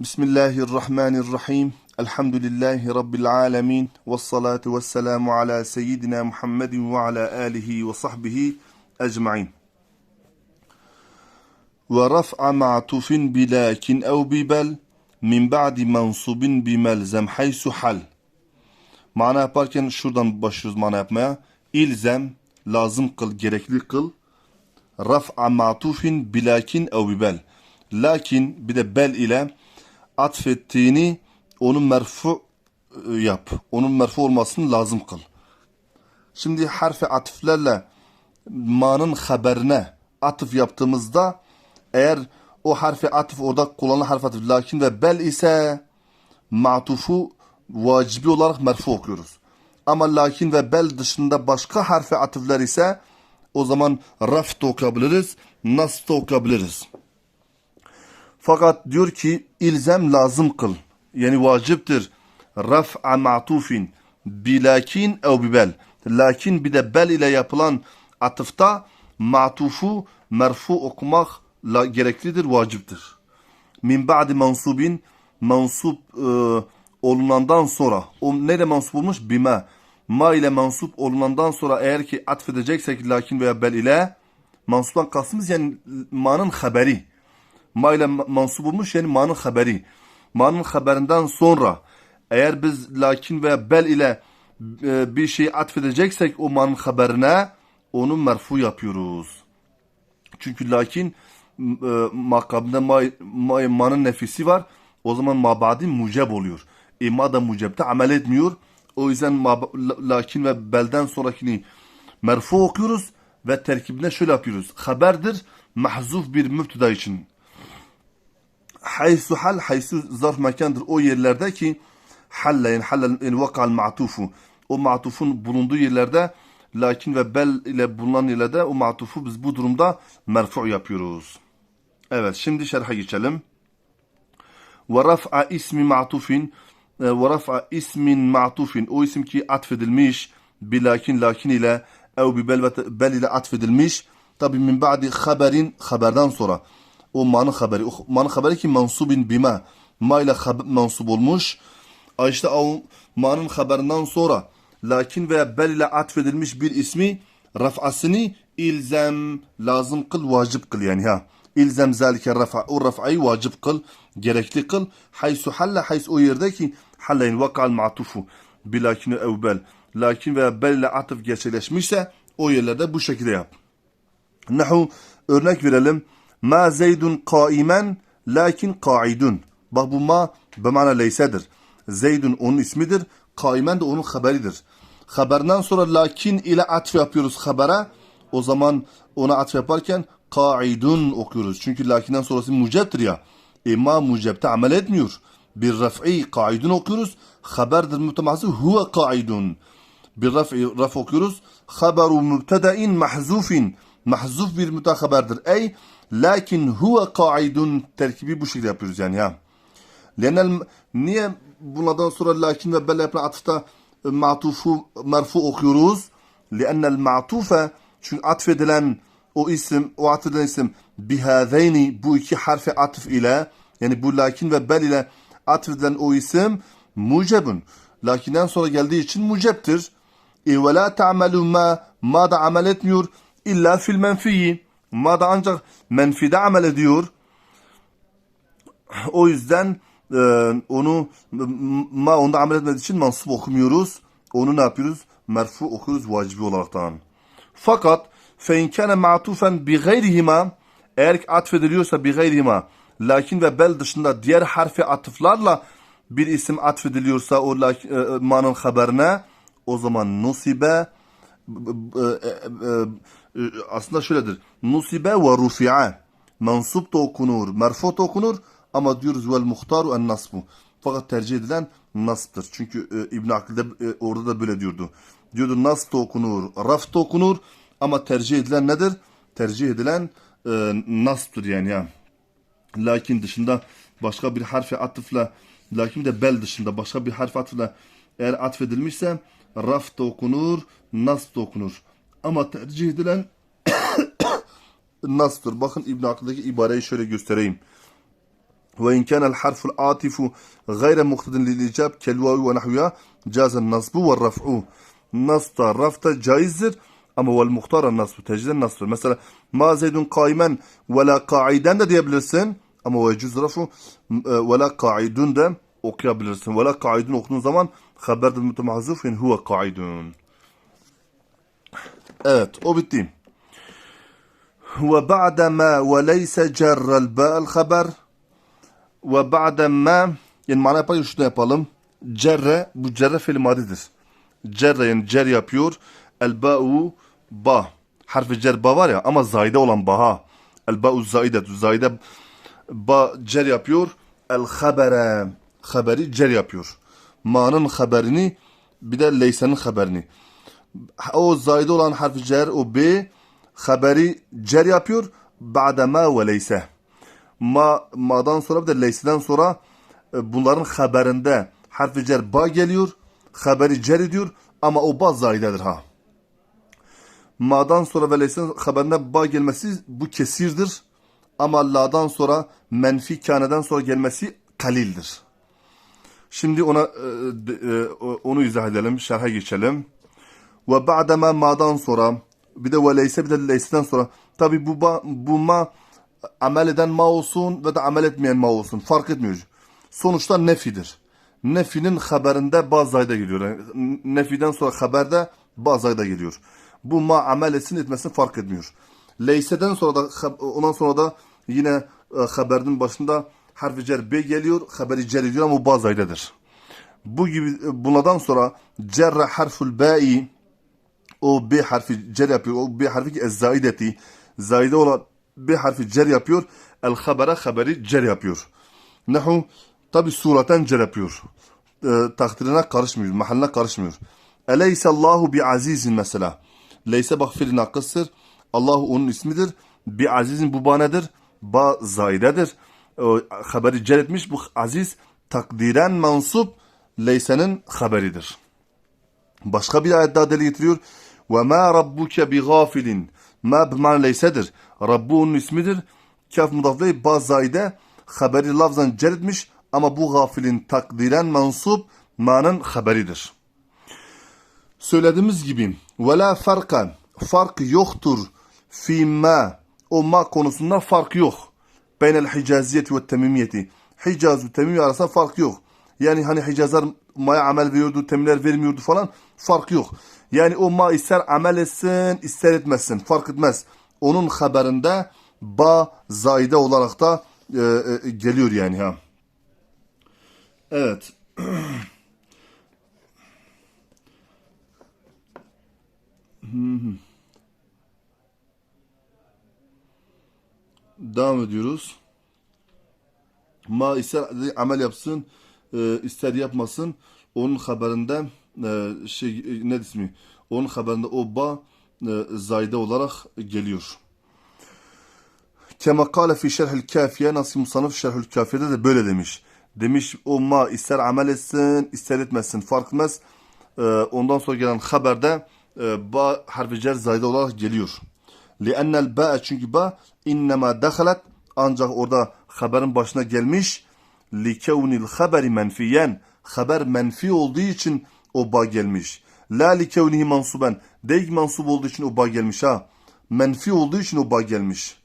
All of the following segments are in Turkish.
Bismillahirrahmanirrahim. Elhamdülillahi Rabbil alemin. Ve salatu ve selamu ala seyyidina Muhammedin ve ala alihi ve sahbihi ecma'in. Ve raf'a ma'tufin bilakin ev bibel min ba'di mansubin bimelzem haysu hal. Mana yaparken şuradan başlıyoruz mana yapmaya. İlzem, lazım kıl, gerekli kıl. Raf'a ma'tufin bilakin ev bibel. Lakin bir de bel ile atfettiğini onun merfu e, yap. Onun merfu olmasını lazım kıl. Şimdi harfi atıflarla manın haberine atıf yaptığımızda eğer o harfi atıf orada kullanılan harf atıf lakin ve bel ise ma'tufu vacibi olarak merfu okuyoruz. Ama lakin ve bel dışında başka harfi atıflar ise o zaman raf da okuyabiliriz, nas da okuyabiliriz. Fakat diyor ki ilzem lazım kıl. Yani vaciptir. Raf'a ma'tufin bilakin ev bibel. Lakin bir de bel ile yapılan atıfta ma'tufu merfu okumak gereklidir, vaciptir. Min ba'di mansubin mansup e, olunandan sonra o neyle mansup olmuş? Bime. Ma ile mansup olunandan sonra eğer ki atfedeceksek lakin veya bel ile mansuptan kastımız yani ma'nın haberi ma ile mansup olmuş yani ma'nın haberi. Ma'nın haberinden sonra eğer biz lakin veya bel ile e, bir şeyi atfedeceksek o ma'nın haberine onu merfu yapıyoruz. Çünkü lakin e, makabında ma, ma, ma'nın nefisi var. O zaman mabadi muceb oluyor. E ma da mucebte amel etmiyor. O yüzden ma, lakin ve belden sonrakini merfu okuyoruz ve terkibine şöyle yapıyoruz. Haberdir mahzuf bir müpteda için haysu hal haysu zarf mekandır o yerlerde ki halle yani halle yani vakal ma'tufu o ma'tufun bulunduğu yerlerde lakin ve bel ile bulunan yerlerde o ma'tufu biz bu durumda merfu yapıyoruz. Evet şimdi şerha geçelim. Ve raf'a ismi ma'tufin ve raf'a ismin ma'tufin o isim ki atfedilmiş bilakin lakin ile ev bi bel, bel ile atfedilmiş tabi min ba'di haberin haberden sonra o manın haberi. O manın haberi ki mansubin bima. Ma ile mansub olmuş. İşte o manın haberinden sonra lakin veya bel ile atfedilmiş bir ismi raf'asını ilzem lazım kıl, vacip kıl yani ha. İlzem zalike rafa, o raf'ayı vacip kıl, gerekli kıl. Haysu halle, haysu o yerde ki halleyin vakal ma'tufu bilakini ev bel. Lakin veya bel ile atıf gerçekleşmişse o yerlerde bu şekilde yap. Nahu örnek verelim. Ma zeydun kaimen lakin kaidun. Bak bu ma bemana leysedir. Zeydun onun ismidir. Kaimen de onun haberidir. Haberden sonra lakin ile atf yapıyoruz habere. O zaman ona atf yaparken kaidun okuyoruz. Çünkü lakinden sonrası mucebtir ya. E ma mucebte amel etmiyor. Bir raf'i kaidun okuyoruz. Haberdir mütemahsı huve kaidun. Bir raf'i raf okuyoruz. Haberu mübtedain mahzufin. Mahzuf bir mütehaberdir. Ey Lakin huve kaidun terkibi bu şekilde yapıyoruz yani ya. Lenel niye bunlardan sonra lakin ve bel yapılan atıfta ma'tufu merfu okuyoruz? Liennel ma'tufe çünkü atfedilen o isim, o atfedilen isim bihâzeyni bu iki harfi atıf ile yani bu lakin ve bel ile atfedilen o isim mucebun. Lakinden sonra geldiği için mucebtir. E ve la ta'melu ma ma da amel etmiyor illa fil menfiyi. Ma da ancak menfide amel ediyor. O yüzden e, onu ma onda amel etmediği için mansup okumuyoruz. Onu ne yapıyoruz? Merfu okuyoruz vacibi olaraktan. Fakat fe in kana ma'tufen bi gayrihima eğer atfediliyorsa bi gayrihima lakin ve bel dışında diğer harfi atıflarla bir isim atfediliyorsa o lakin, e, manın haberine o zaman nusibe e, e, e, aslında şöyledir. Nusibe ve rufi'a. Mansup da okunur, merfu da okunur ama diyoruz vel muhtaru en nasbu. Fakat tercih edilen nasıptır. Çünkü e, İbn Akil'de e, orada da böyle diyordu. Diyordu nas da okunur, raf da okunur ama tercih edilen nedir? Tercih edilen e, nastır yani ya. Lakin dışında başka bir harfi atıfla lakin de bel dışında başka bir harfi atıfla eğer atfedilmişse raf da okunur, nas da okunur. Ama tercih edilen nas'tır. Bakın İbn Akıl'daki ibareyi şöyle göstereyim. Ve in kana harful atifu gayra muktedin lil icab kel vavi ve nahviha cazen nasbu ve raf'u. Nas'ta raf'ta caizdir ama vel muhtara nasbu tecden nas'tır. Mesela ma zeydun kaimen ve la kaiden de diyebilirsin ama ve cüz raf'u e, ve la kaidun de okuyabilirsin. Ve la kaidun okuduğun zaman haberdir mutemahzufin huve kaidun. Evet o bitti. Ve ba'de ma ve leyse cerrel ba'el haber ve ba'de ma yani mana yapalım şunu yapalım. Cerre bu cerre fiil madidir. Cerre yani cer yapıyor. El ba'u ba. Harfi cer ba var ya ama zayide olan baha. El ba'u zaide. Zaide ba cer yapıyor. El habere. Haberi cer yapıyor. Ma'nın haberini bir de leysenin haberini. O zayide olan harfi cer o b haberi cer yapıyor. Ba'de ma ve leyse. Ma, ma'dan sonra bir de leyseden sonra e, bunların haberinde harfi cer ba geliyor. Haberi cer ediyor ama o ba zaidedir ha. Ma'dan sonra ve leysen haberinde ba gelmesi bu kesirdir. Ama la'dan sonra menfi kaneden sonra gelmesi kalildir. Şimdi ona e, e, onu izah edelim, şerhe geçelim. Ve ba'dema ma'dan sonra bir de ve leyse bir de leyseden sonra tabi bu, bu ma amel eden ma olsun ve de amel etmeyen ma olsun fark etmiyor. Sonuçta nefidir. Nefinin haberinde bazı ayda geliyor. Yani nefiden sonra haberde bazı ayda geliyor. Bu ma amel etsin etmesin fark etmiyor. Leyseden sonra da ondan sonra da yine e, haberin başında harfi cer B geliyor. Haberi cer ediyor ama bu bazı aydadır. Bu gibi e, bunlardan sonra cerre harful ba'i o B harfi cer yapıyor. O B harfi ki ezzaideti. Zaide olan B harfi cer yapıyor. El habere haberi cer yapıyor. Nehu tabi sureten cer yapıyor. E, takdirine karışmıyor. Mahalline karışmıyor. Eleyse Allahu bi azizin mesela. Leyse bak fiil nakıstır. Allahu onun ismidir. Bi azizin bu banedir. Ba zaidedir. O, haberi cer etmiş. Bu aziz takdiren mansup leysenin haberidir. Başka bir ayet daha delil getiriyor. Ve ma rabbuke bi gafilin. Ma bimane leysedir. Rabbu onun ismidir. Kaf mudafle ba zaide haberi lafzan cer etmiş ama bu gafilin takdiren mansup manın haberidir. Söylediğimiz gibi ve la farkan fark yoktur fi ma o ma konusunda fark yok. Beynel hicaziyeti ve temimiyeti. Hicaz ve temimi arasında fark yok. Yani hani Hicazlar ma'ya amel veriyordu, teminler vermiyordu falan fark yok. Yani o ma ister amel etsin, ister etmesin fark etmez. Onun haberinde ba zaide olarak da e, e, geliyor yani ha. Evet. Devam ediyoruz. Ma ister amel yapsın, e, ister yapmasın. Onun haberinde e, şey e, ne ismi? Onun haberinde o ba e, olarak geliyor. Kema kâle fi şerhül kafiye nasıl musanıf şerhül kafiyede de böyle demiş. Demiş o ma ister amel etsin ister etmesin fark etmez. E, ondan sonra gelen haberde e, ba harfi cer zayde olarak geliyor. Li'ennel ba çünkü ba innema dakhalat ancak orada haberin başına gelmiş li kevnil haberi menfiyen haber menfi olduğu için o ba gelmiş. La li kevnihi mansuben değil mansub olduğu için o ba gelmiş ha. Menfi olduğu için o ba gelmiş.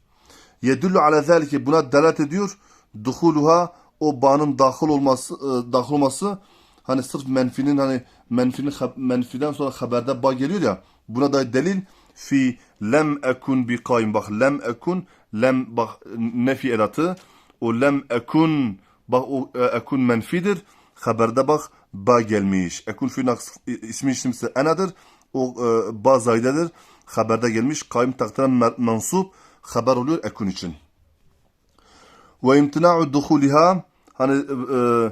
Yedullu ala zalike buna delalet ediyor. Duhuluha o bağın dahil olması e, dahil olması hani sırf menfinin hani menfinin menfiden sonra haberde ba geliyor ya buna da delil fi lem ekun bi kaim bak lem ekun lem bak nefi edatı o lem ekun bak o e, ekun menfidir haberde bak ba gelmiş ekun fi naks ismi işlemsi enadır o e, ba zaydedir haberde gelmiş kaim takdiren mensup haber oluyor ekun için ve imtina'u duhuliha hani e, e,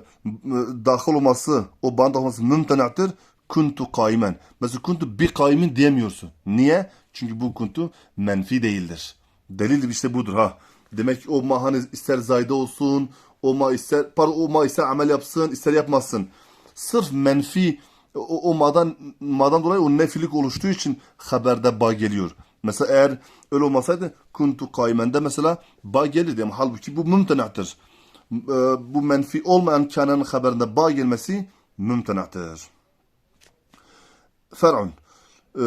dahil olması o band olması mümtenaktır kuntu kaimen. Mesela kuntu bir kaimin diyemiyorsun. Niye? Çünkü bu kuntu menfi değildir. Delil işte budur ha. Demek ki o ma hani ister zayda olsun, o ma ister pardon, o ma ister amel yapsın, ister yapmasın. Sırf menfi o, o madan madan dolayı o nefilik oluştuğu için haberde ba geliyor. Mesela eğer öyle olmasaydı kuntu kaimende mesela ba gelirdi ama halbuki bu mümtenaktır. e, bu menfi olmayan kanenin haberinde ba gelmesi mümtenahtır. Fer'un e,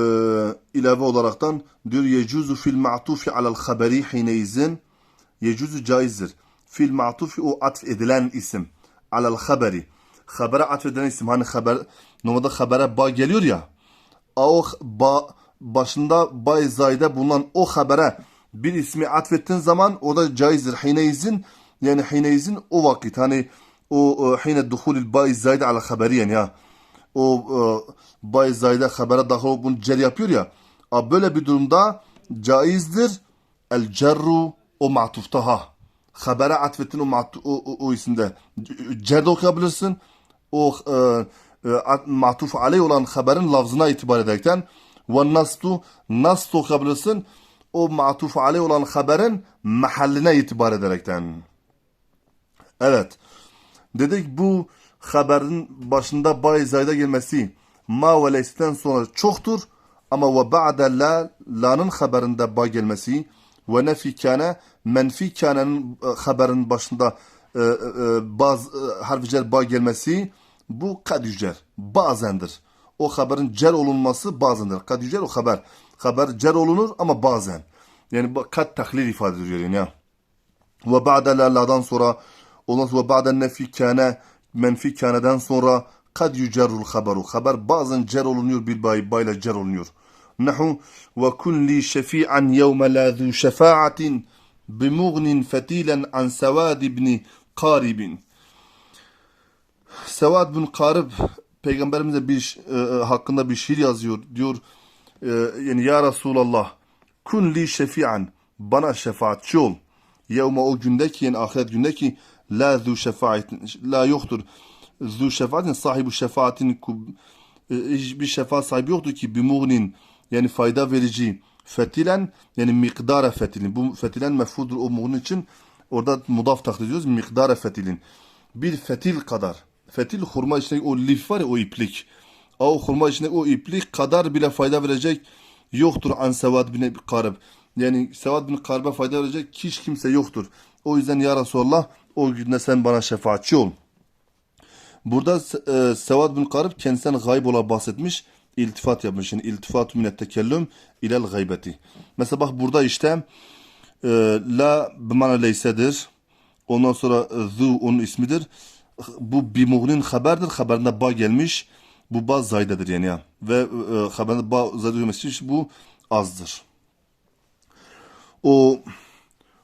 ilave olaraktan diyor yecuzu fil ma'tufi alel haberi hineizin yecuzu caizdir. Fil ma'tufi o atf edilen isim alel haberi habere atfedilen isim hani haber normalde habere ba geliyor ya o ba, başında bay zayda bulunan o habere bir ismi atfettiğin zaman o da caizdir. Hineizin yani hineizin o vakit hani o e, hine duhulil bay zayda ala haberiyen ya o e, bay zayda habere dahil olup bunu cer yapıyor ya a, böyle bir durumda caizdir. El cerru o matufta ha habere atfettin o, o, o, o isimde cer de okuyabilirsin o e, e, at- matuf aleyh olan haberin lafzına itibar ederekten ve nastu nas da okuyabilirsin o matuf aleyh olan haberin mahalline itibar ederekten. Evet. Dedik bu haberin başında bay zayda gelmesi ma ve leys'ten sonra çoktur ama ve ba'de la la'nın haberinde ba gelmesi ve nefi kâne menfi kânenin e, haberin başında e, e, baz e, harfi cer ba gelmesi bu kad yücer. Bazendir. O haberin cer olunması bazendir. Kad yücer o haber. Haber cer olunur ama bazen. Yani bu kad tahlil ifade ediyor yani ya. Ve ba'de la la'dan sonra ondan sonra ba'de nefi kâne menfi kâneden sonra kad yücerrul haberu. Haber bazen cer olunuyor bir bay bayla cer olunuyor. Nahu ve kun li şefi'an yevme la zu şefa'atin bimugnin fetilen an sevad ibni karibin. Sevad bin Karib peygamberimize bir e, e, hakkında bir şiir yazıyor. Diyor e, yani ya Resulallah kun li şefi'an bana şefaatçi ol. Yevme o günde ki yani ahiret günde ki la zu şefaatin la yoktur. Zu şefaatin sahibi şefaatin e, hiçbir şefaat sahibi yoktur ki bimugnin yani fayda verici fetilen yani miktara fetilin. Bu fetilen mefhudur o muğnin için orada mudaf takdir ediyoruz. Miktara fetilin. Bir fetil kadar. Fetil hurma içindeki o lif var ya o iplik. O hurma içindeki o iplik kadar bile fayda verecek yoktur an Sevad bin Karib. Yani Sevad bin Karib'e fayda verecek hiç kimse yoktur. O yüzden ya Resulallah o günde sen bana şefaatçi ol. Burada e, Sevad bin Karib kendisinden gayb olarak bahsetmiş. iltifat yapmış. Yani iltifat minet tekellüm ilel gaybeti. Mesela bak burada işte e, la bimana leysedir. Ondan sonra e, zu onun ismidir. Bu bimugnin haberdir. Haberinde ba gelmiş. Bu ba zaydedir yani ya. Ve e, haberinde ba zayde gelmesi için bu azdır. O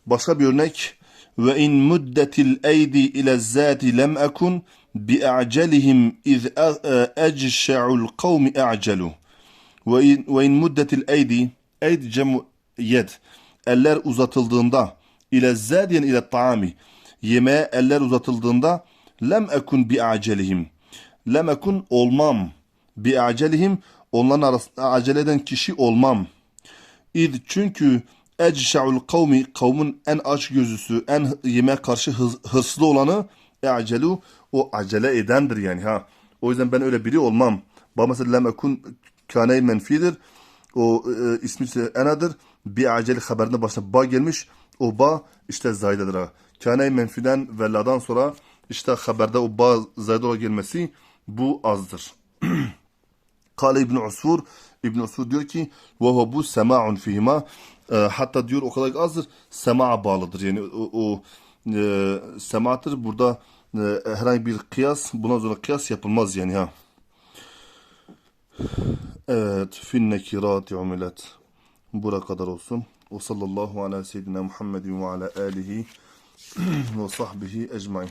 başka bir örnek ve in muddetil eydi ile zati lem ekun bi a'celihim iz ecşa'ul kavmi a'celu ve in, ve in muddetil eydi eyd cemu yed eller uzatıldığında ile zadiyen ile taami yemeğe eller uzatıldığında lem ekun bi acelihim lem ekun olmam bi acelihim onların arasında acele eden kişi olmam İd çünkü ecşa'ul kavmi kavmin en aç gözüsü, en yemeğe karşı hız- hırslı olanı e'celu o acele edendir yani ha. O yüzden ben öyle biri olmam. Ba mesela lem ekun kâne menfidir. O e, ismi ise enadır. Bir aceli haberinde başına ba gelmiş. O ba işte zaydedir ha. Kâne menfiden ve la'dan sonra işte haberde o ba olarak gelmesi bu azdır. Kale İbn Usfur İbn Usfur diyor ki ve bu sema'un fihima E, hatta diyor o kadar azdır sema'a bağlıdır. Yani o, o e, semaatır burada e, herhangi bir kıyas buna sonra kıyas yapılmaz yani ha. Evet fin nekirati umilet. Buraya kadar olsun. Ve sallallahu ala seyyidina Muhammedin ve ala alihi ve sahbihi ecmain.